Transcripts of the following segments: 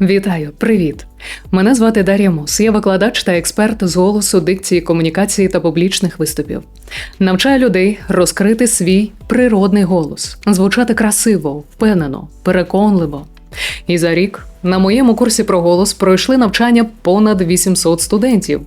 Вітаю, привіт! Мене звати Дар'я Мос. Я викладач та експерт з голосу, дикції, комунікації та публічних виступів. Навчаю людей розкрити свій природний голос, звучати красиво, впевнено, переконливо. І за рік на моєму курсі про голос пройшли навчання понад 800 студентів.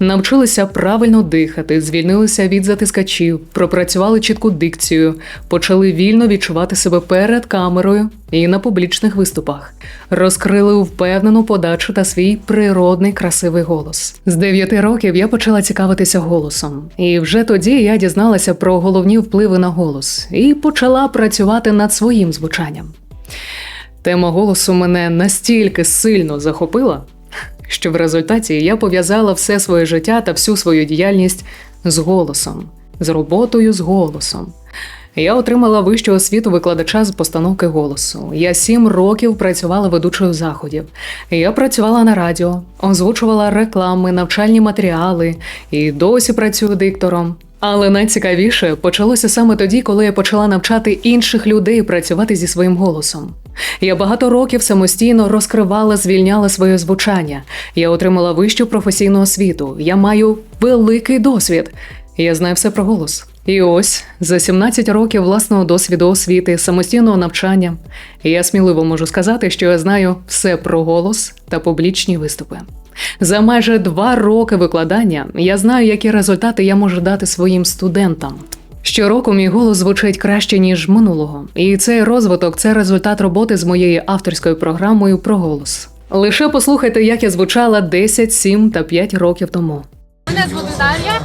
Навчилися правильно дихати, звільнилися від затискачів, пропрацювали чітку дикцію, почали вільно відчувати себе перед камерою і на публічних виступах. Розкрили впевнену подачу та свій природний красивий голос. З 9 років я почала цікавитися голосом, і вже тоді я дізналася про головні впливи на голос і почала працювати над своїм звучанням. Тема голосу мене настільки сильно захопила, що в результаті я пов'язала все своє життя та всю свою діяльність з голосом, з роботою з голосом. Я отримала вищу освіту викладача з постановки голосу. Я сім років працювала ведучою заходів. Я працювала на радіо, озвучувала реклами, навчальні матеріали і досі працюю диктором. Але найцікавіше почалося саме тоді, коли я почала навчати інших людей працювати зі своїм голосом. Я багато років самостійно розкривала, звільняла своє звучання. Я отримала вищу професійну освіту. Я маю великий досвід. Я знаю все про голос. І ось за 17 років власного досвіду освіти, самостійного навчання, я сміливо можу сказати, що я знаю все про голос та публічні виступи. За майже два роки викладання я знаю, які результати я можу дати своїм студентам. Щороку мій голос звучить краще ніж минулого, і цей розвиток це результат роботи з моєю авторською програмою про голос. Лише послухайте, як я звучала 10, 7 та 5 років тому. Мене звати Дар'я,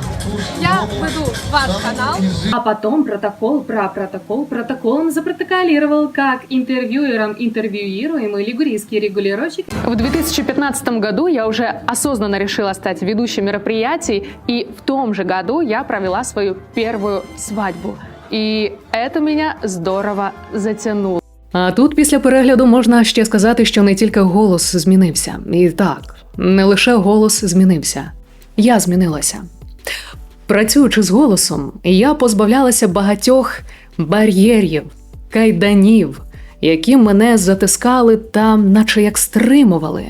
я веду ваш канал. А потом протокол про протокол протоколом запротоколировал, как интервьюером интервьюируемый лигурийский регулировщик В 2015 году я уже осознанно решила стать ведущей мероприятий, и в том же году я провела свою первую свадьбу. И это меня здорово затянуло. А тут після перегляду можна ще сказати, що не тільки голос змінився. І так, не лише голос змінився, я змінилася. Працюючи з голосом, я позбавлялася багатьох бар'єрів, кайданів, які мене затискали та наче як стримували.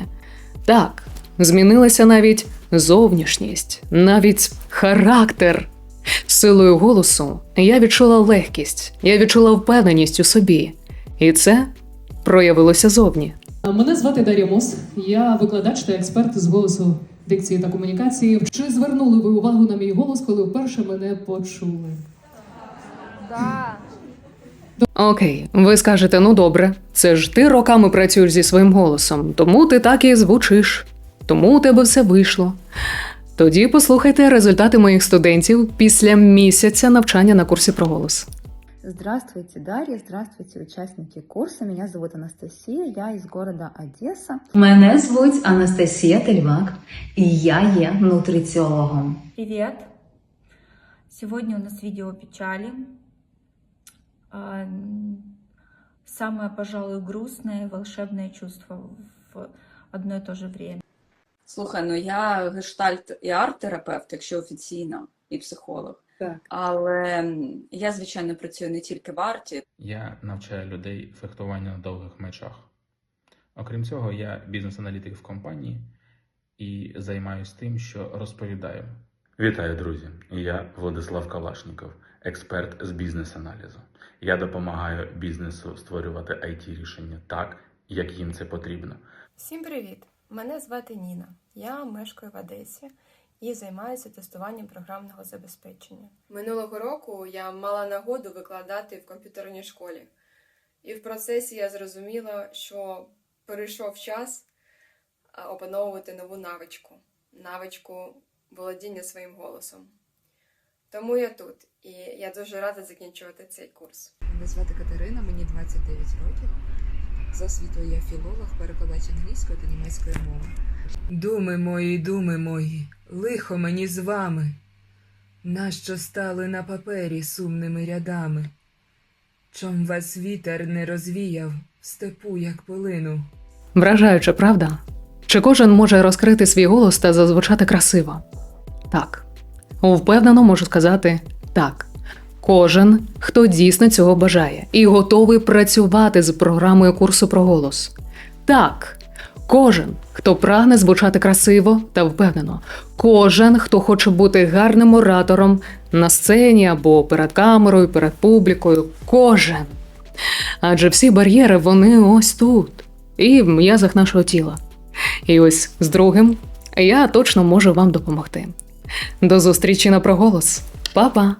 Так, змінилася навіть зовнішність, навіть характер. Силою голосу я відчула легкість, я відчула впевненість у собі. І це проявилося зовні. Мене звати Дар'я Мос. Я викладач та експерт з голосу дикції та комунікації. Чи звернули ви увагу на мій голос, коли вперше мене почули? Да. Окей, ви скажете, ну добре, це ж ти роками працюєш зі своїм голосом, тому ти так і звучиш, тому у тебе все вийшло. Тоді послухайте результати моїх студентів після місяця навчання на курсі про голос. Здравствуйте, Дарья, здравствуйте, участники курса. Меня зовут Анастасия, я из города Одесса. Мене звуть Анастасія Тельмак, і я є нутриціологом. Привет! Сегодня у нас видео печали. Самое, пожалуй, грустное и волшебное чувство в одно и то же время. Слухай, ну я гештальт і арт-терапевт, якщо офіційно, і психолог. Так. Але я, звичайно, працюю не тільки в арті. Я навчаю людей фехтуванню на довгих мечах. Окрім цього, я бізнес-аналітик в компанії і займаюся тим, що розповідаю. Вітаю, друзі! Я Владислав Калашніков, експерт з бізнес-аналізу. Я допомагаю бізнесу створювати it рішення так, як їм це потрібно. Всім привіт! Мене звати Ніна. Я мешкаю в Одесі і займаюся тестуванням програмного забезпечення. Минулого року я мала нагоду викладати в комп'ютерній школі, і в процесі я зрозуміла, що перейшов час опановувати нову навичку навичку володіння своїм голосом. Тому я тут, і я дуже рада закінчувати цей курс. Мене звати Катерина, мені 29 років. За освітою я філолог, перекладач англійської та німецької мови. Думи мої, думи мої, лихо мені з вами, нащо стали на папері сумними рядами? Чом вас вітер не розвіяв в степу, як полину? Вражаюче, правда? Чи кожен може розкрити свій голос та зазвучати красиво? Так. Впевнено можу сказати так. Кожен, хто дійсно цього бажає і готовий працювати з програмою курсу про голос. Так, Кожен, хто прагне звучати красиво та впевнено, кожен, хто хоче бути гарним оратором на сцені або перед камерою, перед публікою, кожен. Адже всі бар'єри вони ось тут, і в м'язах нашого тіла. І ось з другим я точно можу вам допомогти. До зустрічі на проголос. Па-па!